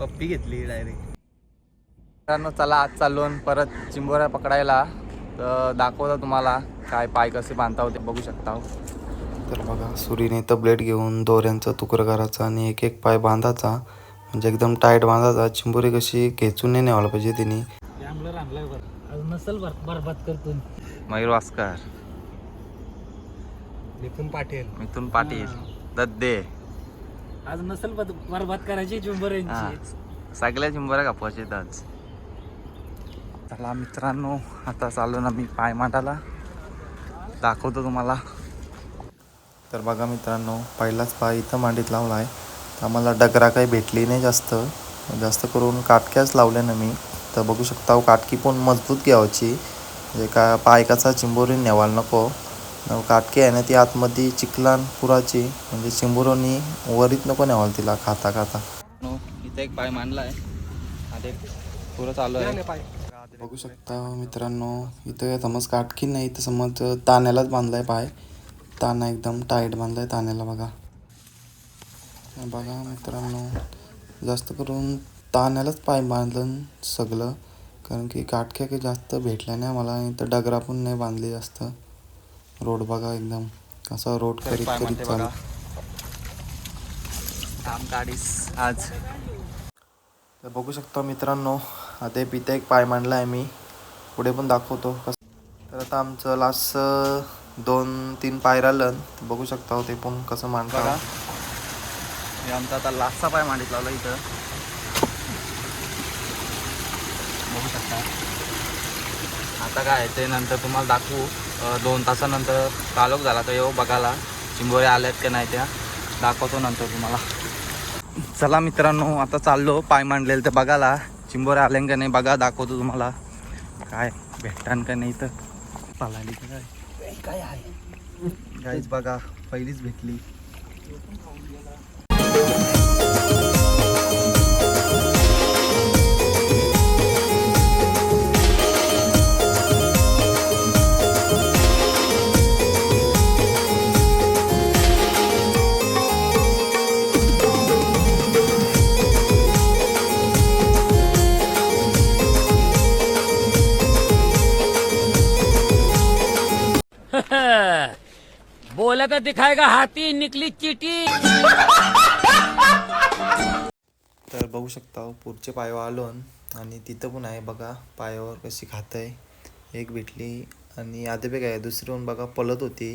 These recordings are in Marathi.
पप्पी घेतली डायरेक्ट मित्रांनो चला आज चाललो परत चिंबोऱ्या पकडायला. तर दाखवतो तुम्हाला काय पाय कसे बांधता होते बघू शकता हो. तर बघा सुरीने तर ब्लेड घेऊन दोऱ्यांचा तुकडं करायचा आणि एक एक पाय बांधायचा. म्हणजे एकदम टाईट बांधायचा. चिंबोरी कशी खेचून नाही न्यावायला पाहिजे तिने. नसल बरबाद करतो मयूर वास्कर. निपुण पाटील. मिथून पाटील. दद्दे आज नसल बरबाद करायची झुंबर यांची सगळ्या झुंबरा कापवायचे आज. चला मित्रांनो आता चालू ना मी पाय दाखवतो तुम्हाला. तर बघा मित्रांनो पहिलाच पाय इथं मांडीत लावला आहे आम्हाला डगरा काही भेटली नाही जास्त. जास्त करून काटक्याच लावल्या ना मी. तर बघू शकता हो, काटकी पण मजबूत घ्यावाची म्हणजे का पाय कसा चिंबोरी नेवायला नको. काटकी आहे ना ती आतमध्ये चिखलान पुराची म्हणजे चिंबोरोनी वरीत नको नेवायला तिला खाता खाता. नो, इथे एक पाय मांडला आहे. पुरं चालू आहे. बघू शकता मित्रांनो इथं समज काटकी नाही इथं समज ताण्यालाच बांधलाय पाय. ताना एकदम टाईट बांधलाय ताण्याला बघा. हे बघा मित्रांनो जास्त करून ताण्यालाच पाय बांधलं सगळं. कारण की काटक्या काही जास्त भेटल्या नाही मला इथं डगरा पण नाही बांधली जास्त. रोड बघा एकदम. असा रोड करीत करीत चालू. काम आज. तर बघू शकता मित्रांनो आता पिता एक पाय मांडला आहे मी. पुढे पण दाखवतो कसं. तर आता आमचं लास्ट दोन तीन पाय राहिलं. बघू शकता हो ते पण कसं मांडता हे आमचा आता लास्टचा पाय मांडीत लावला इथं. बघू शकता. आता काय आहे ते नंतर तुम्हाला दाखवू. दोन तासानंतर कालोख झाला तर येऊ बघायला. चिंबोऱ्या आल्यात का नाही त्या दाखवतो नंतर तुम्हाला. चला मित्रांनो आता चाललो पाय मांडलेलं ते बघायला. चिंबोऱ्या आल्या का नाही बघा दाखवतो तुम्हाला. काय भेटतान का नाही तर. पालाली काय? काय आहे? गाईच बघा पहिलीच भेटली. बोला तर दिखाएगा हाथी निकली चीटी तर बघू शकता हो, पुढचे पायावर आलो आणि तिथं पण आहे बघा पायावर कशी खात आहे एक भेटली आणि आधी बी काय दुसरी पण बघा पलत होती.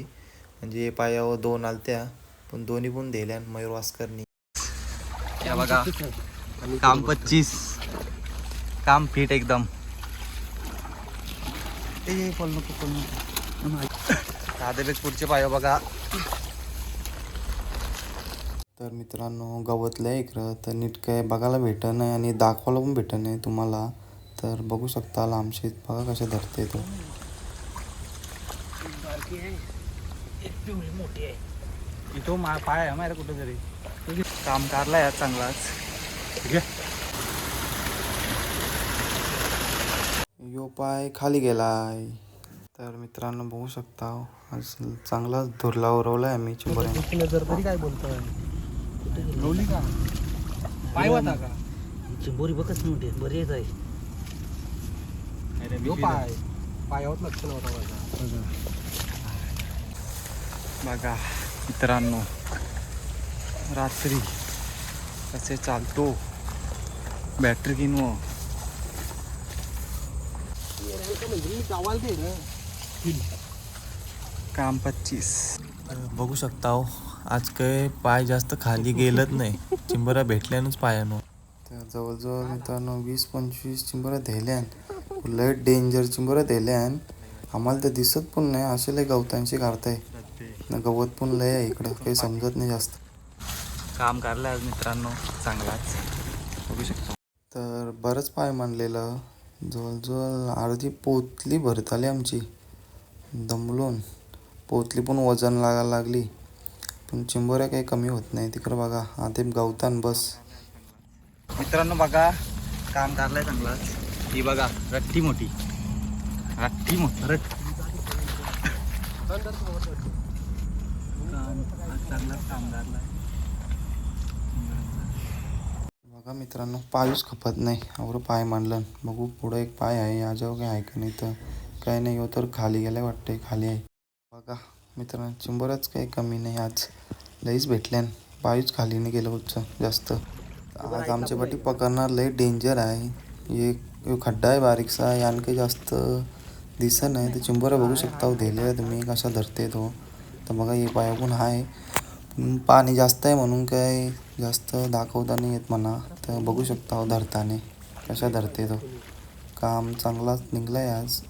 म्हणजे पायावर दोन आलत्या पण दोन्ही पण दिल्या मयूर वास्करनी. या बघा काम पच्चीस. काम फिट एकदम. ए पल नको. बेग पुढचे पाय बघा. तर मित्रांनो गवतलं इकडं तर नीट काय बघायला भेटत नाही आणि दाखवायला पण भेटत नाही तुम्हाला. तर बघू शकता लांबशीत बघा कसे धरते तो. मोठी आहे इथं मा पाय आहे माहिती कुठं तरी काम कारला चांगलाच. यो पाय खाली गेलाय. तर मित्रांनो बघू शकता आज चांगलाच धुरला उरवलाय आम्ही चिंबऱ्याने जर तरी काय बोलतोय का? पाय होता का चिंबोरी बघच मोठी आहे बरी आहे यो पाय. पायावर लक्ष नव्हता माझा. बघा मित्रांनो रात्री कसे चालतो? बॅटरी किनव गावाला दे काम पच्चीस. बघू शकता हो आज काय पाय जास्त खाली गेलत नाही. चिंबऱ्या भेटल्यानच पायानं. तर जवळजवळ मित्रांनो वीस पंचवीस चिंबऱ्या धेल्यान लय डेंजर चिंबऱ्या धेल्यान आम्हाला तर दिसत पण नाही. असे लय गवतांशी काढताय न गवत पण लय आहे इकडं काही समजत नाही जास्त. काम करलं आज मित्रांनो चांगलाच. बघू शकतो. तर बरंच पाय मांडलेलं. जवळजवळ अर्धी पोतली भरत आली आमची. दमलून पोतली पण वजन लागायला लागली. पण चिंबोऱ्या काही कमी होत नाही. तिकडं बघा आधी गवतान बस. मित्रांनो बघा काम करलंय चांगलाच ही बघा रट्टी मोठी. रट्टी मोठी. रट्टी. बघा मित्रांनो पायूच खपत नाही. और पाय मांडलं. बघू पुढं एक पाय आहे. याच्यावर काय आहे का नाही तर. काय नाही हो तर खाली गेलाय वाटते खाली आहे. बघा मित्रांनो चिंबरच काही कमी नाही आज. लईच भेटल्यान पायूच खाली नाही गेलं उच्च जास्त. आज आमच्या पाठी पकडणार लई डेंजर आहे. एक खड्डा आहे बारीकसा यान काही जास्त दिसत नाही. तर चिंबोऱ्या बघू शकता हो, दिलेला तुम्ही कशा धरते तो हो. तर बघा हे पाया पण आहे. पाणी जास्त आहे म्हणून काय जास्त दाखवता नाही येत म्हणा. तर बघू शकता हो, धरताने कशा धरते तो काम चांगलाच निघला आहे आज.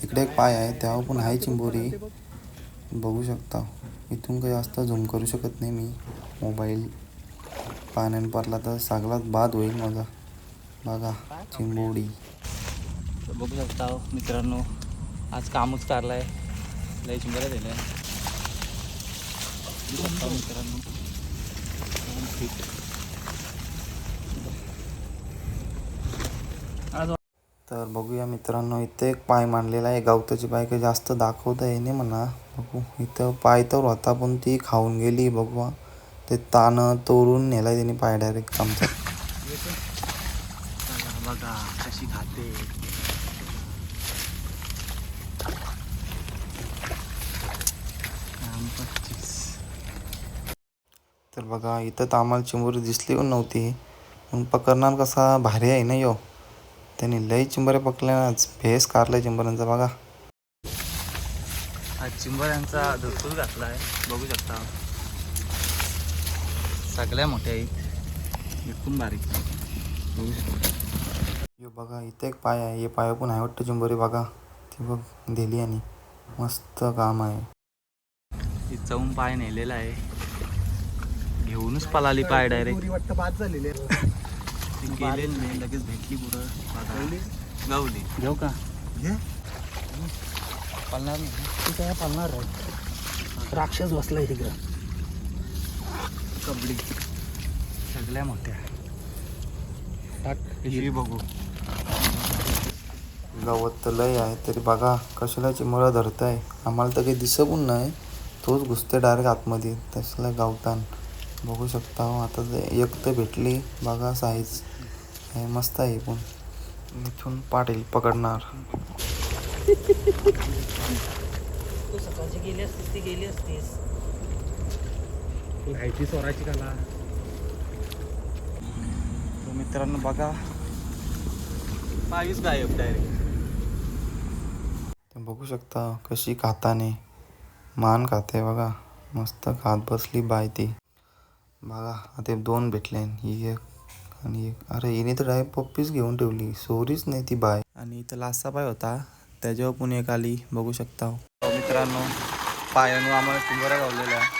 तिकडे एक पाय आहे तेव्हा पण आहे चिंबोरी. बघू शकता. इथून काही जास्त झूम करू शकत नाही मी. मोबाईल पाण्याने पडला तर सगळाच बाद होईल माझा. बघा चिंबोडी तर बघू शकता हो, मित्रांनो आज कामच काढलं आहे लय चिंबऱ्या दिल्या आहे मित्रांनो काम fit. आज तर बघूया मित्रांनो इथे एक पाय मांडलेला आहे. गवताची पाय काही जास्त दाखवता येईने म्हणा. बघू इथं पाय तर होता पण ती खाऊन गेली. बघू ते ताण तोडून नेलाय त्याने पाय डायरेक्ट आमचा. बघा कशी खाते. तर बघा इथं तर आम्हाला चिंबोरी दिसली पण नव्हती. पण पकडणार कसा भारी आहे ना यो. त्याने लई चिंबऱ्या पकडल्या आज फेस कारलाय चिंबऱ्यांचा बघा. हा चिंबऱ्यांचा धुरसूर घातला आहे बघू शकता. सगळ्या मोठ्या आहेत. एकूण बारीक. बघू शकता. यो बघा इथे एक पाय आहे. हे पाय पण आहे वाटतं चिंबोरी बघा. ती बघ दिली आणि मस्त काम आहे. चवून पाय नेलेला आहे. घेऊनच पळाली पाय डायरेक्ट वाटतं बाद झालेली ती गेलेली नाही लगेच भेटली पुढं बघा गावली? घेऊ का? पळणार नाही. तू काय पालणार आहे? राक्षस बसलाय तिकडं. कबडी सगळ्या मोठ्या. टाक. बघू. गवत तर लय आहे तरी बघा कशाला चिमळा धरताय. आम्हाला तर काही दिसत पण नाही. तोच घुसते डायरेक्ट आतमध्ये. तसला गावतान बघू शकता हो आता ते एक तर भेटली. बघा साईज हे मस्त आहे पण. इथून पाटील पकडणार. तू सकाळची गेली असतीस ती गेली असतीस. लायची सोराची कला तर मित्रांनो बघा. पायच गायब डायरेक्ट बघू शकता कशी खाताने मान खाते बघा. मस्त खात बसली बाय ती. बघा आता दोन भेटले ही एक आणि अरे हिने तर डायरेक्ट पप्पीच घेऊन ठेवली. सोरीच नाही ती बाय. आणि इथं लास्टचा पाय होता. त्याच्यावर पण एक आली. बघू शकता. हो, मित्रांनो पायानो आम्हाला पिंगोऱ्या गावलेल्या आहे